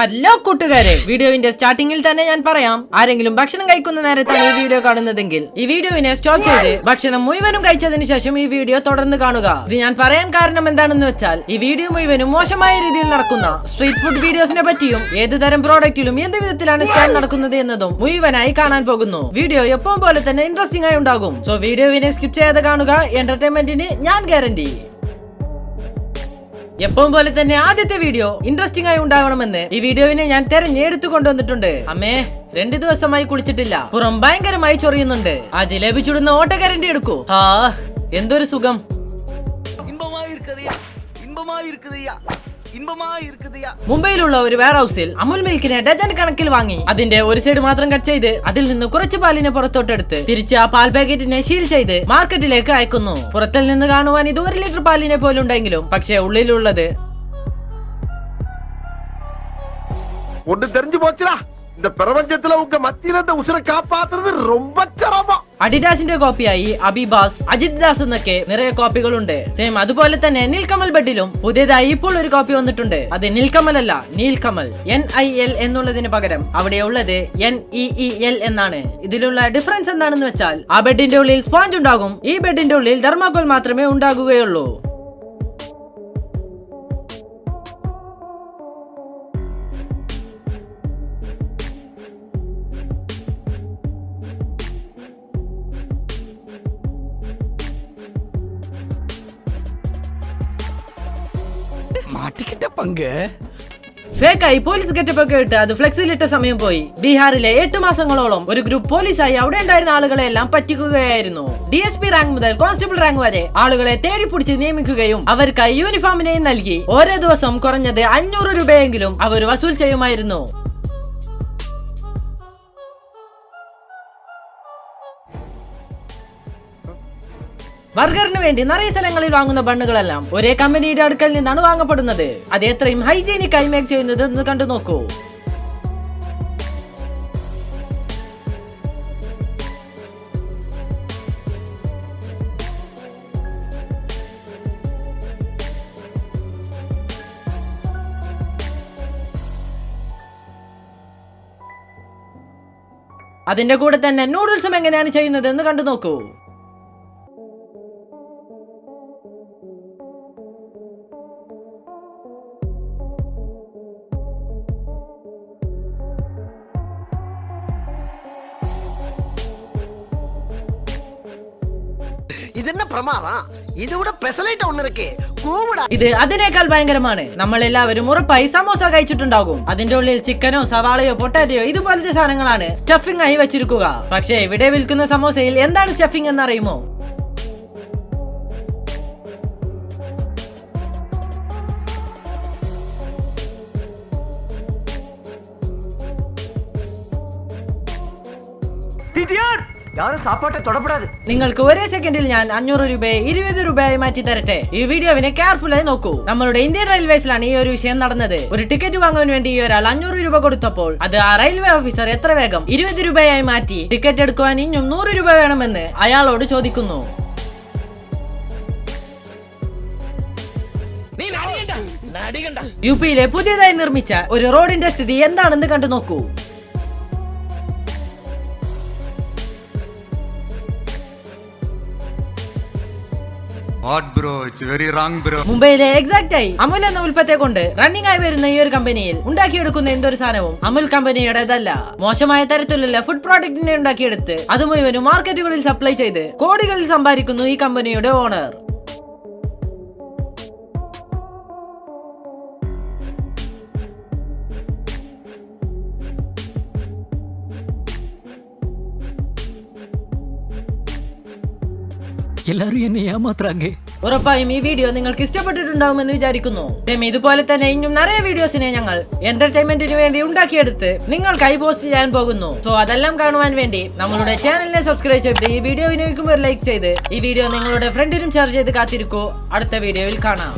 Hello കൂട്ടുകാരെ വീഡിയോവിന്റെ സ്റ്റാർട്ടിങ്ങിൽ തന്നെ ഞാൻ പറയാം. ആരെങ്കിലും ഭക്ഷണം കഴിക്കുന്ന നേരത്താണ് ഈ വീഡിയോ കാണുന്നതെങ്കിൽ ഈ വീഡിയോവിനെ സ്റ്റോപ്പ് ചെയ്ത് ഭക്ഷണം മുഴുവനും കഴിച്ചതിന് ശേഷം ഈ വീഡിയോ തുടർന്ന് കാണുക. ഇത് ഞാൻ പറയാൻ കാരണം എന്താണെന്ന് വെച്ചാൽ ഈ വീഡിയോ മുഴുവനും മോശമായ രീതിയിൽ നടക്കുന്ന സ്ട്രീറ്റ് ഫുഡ് വീഡിയോസിനെ പറ്റിയും ഏത് തരം പ്രോഡക്റ്റിലും എന്ത് വിധത്തിലാണ് സ്കാൻ നടക്കുന്നത് എന്നതും മുഴുവനായി കാണാൻ പോകുന്നു. വീഡിയോ എപ്പോഴും പോലെ തന്നെ ഇൻട്രസ്റ്റിംഗ് ആയി ഉണ്ടാകും. സോ വീഡിയോവിനെ സ്കിപ്പ് ചെയ്യാതെ കാണുക എന്റർടൈൻമെന്റിന് ഞാൻ ഗ്യാരണ്ടി എപ്പോഴും പോലെ തന്നെ ആദ്യത്തെ വീഡിയോ ഇൻട്രസ്റ്റിംഗ് ആയി ഉണ്ടാവണമെന്ന് ഈ വീഡിയോവിനെ ഞാൻ തെരഞ്ഞെടുത്തു കൊണ്ടുവന്നിട്ടുണ്ട്. അമ്മേ രണ്ടു ദിവസമായി കുളിച്ചിട്ടില്ല. പുറം ഭയങ്കരമായി ചൊറിയുന്നുണ്ട്. ആ ജിലേബി ചുടുന്ന ഓട്ടക്കാരന്റെ എടുക്കൂ. ആ എന്തൊരു സുഖം. ഇമ്പമായി ഇമ്പമായി இன்பமா இருக்குதுயா മുംബൈയിലുള്ള ഒരു വെയർ ഹൗസിൽ അമുൽ മിൽക്കിനെ ഡജൻ കണക്കിൽ വാങ്ങി അതിന്റെ ഒരു സൈഡ് മാത്രം കട്ട് ചെയ്ത് അതിൽ നിന്ന് കുറച്ച് പാലിനെ പുറത്തോട്ടെടുത്ത് തിരിച്ച് ആ പാൽ പാക്കറ്റിനെ ഷീൽ ചെയ്ത് മാർക്കറ്റിലേക്ക് അയക്കുന്നു പുറത്തിൽ നിന്ന് കാണുവാൻ ഇത് ഒരു ലിറ്റർ പാലിനെ പോലുണ്ടെങ്കിലും പക്ഷേ ഉള്ളിലുള്ളത് ஒண்ணு தெரிஞ்சு போச்சுடா இந்த பிரபஞ்சத்துல உங்க மத்தியில இந்த உசுரை காப்பாத்துறது ரொம்ப சிரமம் അഡിഡാസിന്റെ കോപ്പിയായി അബിബാസ് അജിത് ദാസ് എന്നൊക്കെ നിറയെ കോപ്പികളുണ്ട് സെയിം അതുപോലെ തന്നെ നീൽകമൽ ബെഡിലും പുതിയതായി ഇപ്പോൾ ഒരു കോപ്പി വന്നിട്ടുണ്ട് അത് നീൽകമൽ അല്ല നീൽകമൽ എൻ ഐ എൽ എന്നുള്ളതിന് പകരം അവിടെ ഉള്ളത് എൻ ഇ ഇ എൽ എന്നാണ് ഇതിലുള്ള ഡിഫറൻസ് എന്താണെന്ന് വെച്ചാൽ ആ ബെഡിന്റെ ഉള്ളിൽ സ്പോഞ്ച് ഉണ്ടാകും ഈ ബെഡിന്റെ ഉള്ളിൽ ധർമാക്കോൽ മാത്രമേ ഉണ്ടാകുകയുള്ളൂ മാട്ടിക്കിട്ട പങ്ക്? ഫേക്കായി പോലീസ് ഗെറ്റപ്പൊക്കെ ഇട്ട് അത് ഫ്ലെക്സിലിട്ട സമയം പോയി. ബീഹാറിലെ എട്ട് മാസങ്ങളോളം ഒരു ഗ്രൂപ്പ് പോലീസായി അവിടെ ഉണ്ടായിരുന്ന ആളുകളെ എല്ലാം പറ്റിക്കുകയായിരുന്നു. ഡി എസ് പി റാങ്ക് മുതൽ കോൺസ്റ്റബിൾ റാങ്ക് വരെ ആളുകളെ തേടി പിടിച്ച് നിയമിക്കുകയും അവർക്കായി യൂണിഫോമിനെയും നൽകി. ഓരോ ദിവസം കുറഞ്ഞത് അഞ്ഞൂറ് രൂപയെങ്കിലും അവർ വസൂൽ ചെയ്യുമായിരുന്നു. ബർഗറിന് വേണ്ടി നിറയെ സ്ഥലങ്ങളിൽ വാങ്ങുന്ന ബണ്ണുകളെല്ലാം ഒരേ കമ്പനിയുടെ അടുക്കൽ നിന്നാണ് വാങ്ങപ്പെടുന്നത്. അത് എത്രയും ഹൈജീനിക് ആയി മേക്ക് ചെയ്യുന്നത് എന്ന് കണ്ടു നോക്കൂ. അതിന്റെ കൂടെ തന്നെ നൂഡിൽസും എങ്ങനെയാണ് ചെയ്യുന്നത് എന്ന് കണ്ടു നോക്കൂ. ഇതിന്റെ പ്രമാദം? ഇതിവിടെ പെസലൈറ്റ് ഒന്ന് ഇരിക്കേ കൂവിട. ഇത് അതിനേക്കാൾ ഭയങ്കരമാണ്. നമ്മൾ എല്ലാവരും ഉറപ്പായി സമോസ കഴിച്ചിട്ടുണ്ടാകും. അതിന്റെ ഉള്ളിൽ ചിക്കനോ സവാളയോ പൊട്ടാറ്റയോ ഇതുപോലത്തെ സാധനങ്ങളാണ് സ്റ്റഫിംഗ് ആയി വെച്ചിരിക്കുക. പക്ഷേ ഇവിടെ വിൽക്കുന്ന സമോസയിൽ എന്താണ് സ്റ്റഫിംഗ് എന്ന് അറിയുമോ ടിടിആർ யாரும் சாப்பாட்டை தொடப்படாது നിങ്ങൾക്ക് ഒരേ സെക്കൻഡിൽ ഞാൻ അഞ്ഞൂറ് രൂപയെ ഇരുപത് രൂപയായി മാറ്റി തരട്ടെ ഈ വീഡിയോവിനെ കെയർഫുൾ ആയി നോക്കൂ നമ്മളുടെ ഇന്ത്യൻ റെയിൽവേസിലാണ് ഈ ഒരു വിഷയം നടന്നത് ഒരു ടിക്കറ്റ് വാങ്ങാൻ വേണ്ടി ഈ ഒരാൾ അഞ്ഞൂറ് രൂപ കൊടുത്തപ്പോൾ അത് ആ റെയിൽവേ ഓഫീസർ എത്ര വേഗം ഇരുപത് രൂപയായി മാറ്റി ടിക്കറ്റ് എടുക്കുവാൻ ഇനിയും നൂറ് രൂപ വേണമെന്ന് അയാളോട് ചോദിക്കുന്നു நீ நடிகண்டா நடிகண்டா യു പിയിലെ പുതിയതായി നിർമ്മിച്ച ഒരു റോഡിന്റെ സ്ഥിതി എന്താണെന്ന് കണ്ടു നോക്കൂ മുംബൈയിലെ എക്സാക്ട് ആയി അമുൽ എന്ന ഉൽപ്പത്തെ കൊണ്ട് റണ്ണിംഗ് ആയി വരുന്ന ഈ ഒരു കമ്പനിയിൽ ഉണ്ടാക്കിയെടുക്കുന്ന എന്തൊരു സാധനവും അമുൽ കമ്പനിയുടേതല്ല മോശമായ തരത്തിലുള്ള ഫുഡ് പ്രോഡക്റ്റിനെ ഉണ്ടാക്കിയെടുത്ത് അത് മുഴുവനും മാർക്കറ്റുകളിൽ സപ്ലൈ ചെയ്ത് കോടികളിൽ സമ്പാദിക്കുന്നു ഈ കമ്പനിയുടെ ഓണർ എല്ലാരും എന്നെ ഞാൻ ഏമാത്രാങ്കേ ഉറപ്പായും ഈ വീഡിയോ നിങ്ങൾക്ക് ഇഷ്ടപ്പെട്ടിട്ടുണ്ടാവുമെന്ന് വിചാരിക്കുന്നു. ഇതുപോലെ തന്നെ ഇനിയും നിറയെ വീഡിയോസിനെ ഞങ്ങൾ എന്റർടൈൻമെന്റിന് വേണ്ടി ഉണ്ടാക്കിയെടുത്ത് നിങ്ങൾക്കായി പോസ്റ്റ് ചെയ്യാൻ പോകുന്നു. സോ അതെല്ലാം കാണുവാൻ വേണ്ടി നമ്മളുടെ ചാനലിനെ സബ്സ്ക്രൈബ് ചെയ്ത് ഈ വീഡിയോ വിനിയോഗിക്കുമ്പോൾ ലൈക്ക് ചെയ്ത് ഈ വീഡിയോ നിങ്ങളുടെ ഫ്രണ്ടിനും ഷെയർ ചെയ്ത് കാത്തിരിക്കോ. അടുത്ത വീഡിയോയിൽ കാണാം.